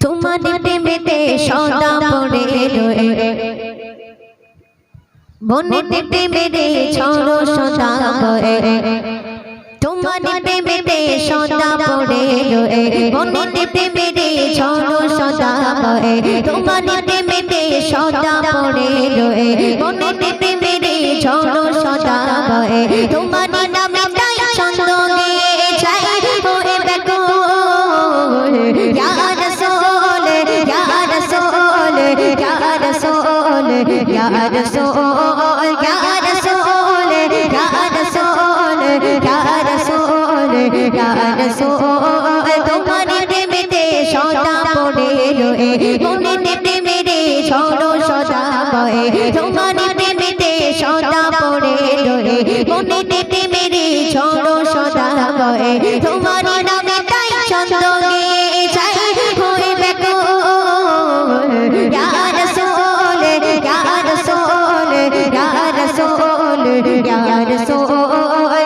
তোমার প্রেমেতে সদা পড়ে রয়ে। বনেতে প্রেমেতে ছড়ো সদা বয়ে তোমার প্রেমেতে সদা পড়ে রয়ে। বনেতে প্রেমেতে ছড়ো সদা বয়ে তোমার প্রেমেতে সদা পড়ে রয়ে। বনেতে প্রেমেতে ছড়ো সদা বয়ে তোমার তোমার নামে তাই ছন্দ গেয়ে যাই হয়ে বেকুল ইয়া রাসূল ইয়া রাসূল ইয়া রাসূল ইয়া রাসূল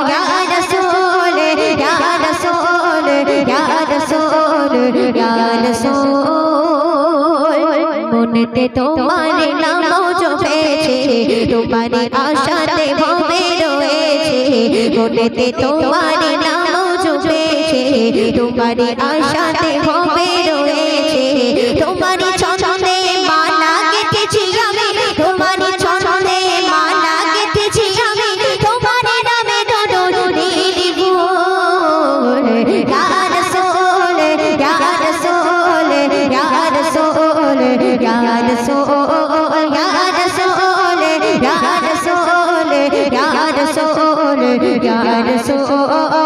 ইয়া রাসূল ইয়া রাসূল ইয়া রাসূল ইয়া রাসূল মনেতে তোমার নাম জপেছে আশাতে ভবে রয়েছে। মনেতে তোমার নাম জপেছে তোমার আশাতে ভবে রয়েছে। তোমার ছন্দে মালা গেঁথেছি আমি। তোমার ছন্দে মালা গেঁথেছি আমি। তোমার নামে দোদো নীলিবু ইয়া রাসূল ইয়া রাসূল ইয়া রাসূল ইয়া রাসূল ইয়া রাসূল ইয়া রাসূল ইয়া রাসূল ইয়া রাসূল তোমার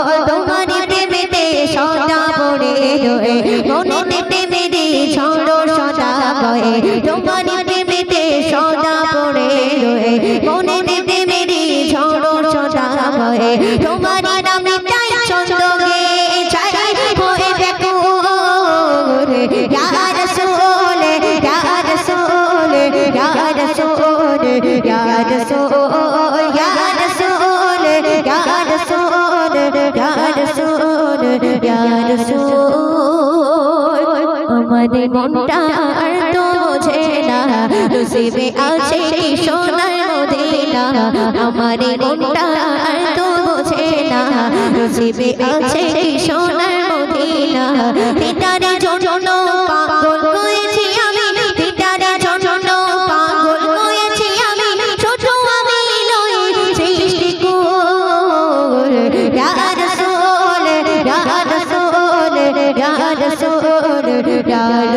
ইয়া মনটা আর তো বোঝে না আছে সোনার মদিনা আমার মনটা আর তো বোঝে না আছে সোনার মদিনা পিতারে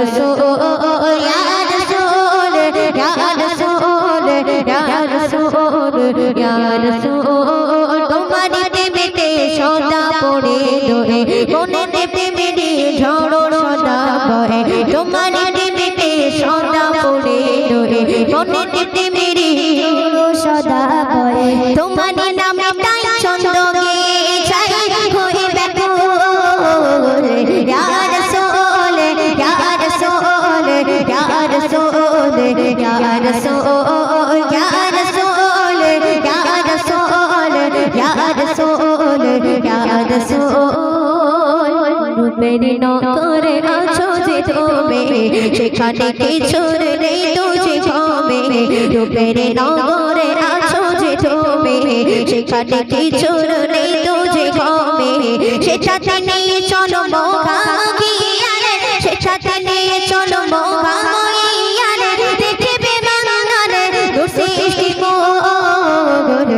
also রূপের নকরে আছো যে তুমি, সেখানে কিছুর নেই তো যে কমে রূপের নগরে আছো যে তুমি, সেখানে কিছুর নেই তো যে কমে সেটাতে নিয়ে চলো মোগাগিয়ারে সেটাতে নিয়ে চলো মোগাগিয়ারে দেখবে বাংলারে দুসৃষ্টি মোগল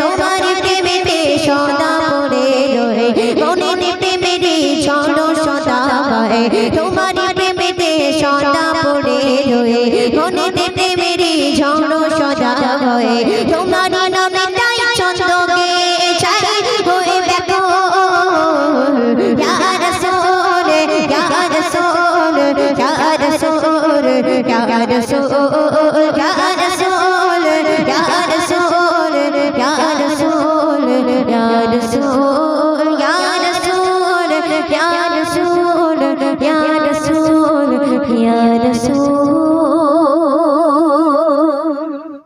তোমার প্রেমেতে সদা পড়ে রয়ে। মনে প্রেমেতে ছড়ো সদা বয়ে তোমার প্রেমেতে সদা পড়ে রয়ে। মনে প্রেমেতে ঝড়ো সদা বয়ে তোমার নামে তাই ছন্দ চাই হয়ে বেকুল ইয়া রাসূল ইয়া রাসূল ইয়া রাসূল ইয়া রাসূল 대변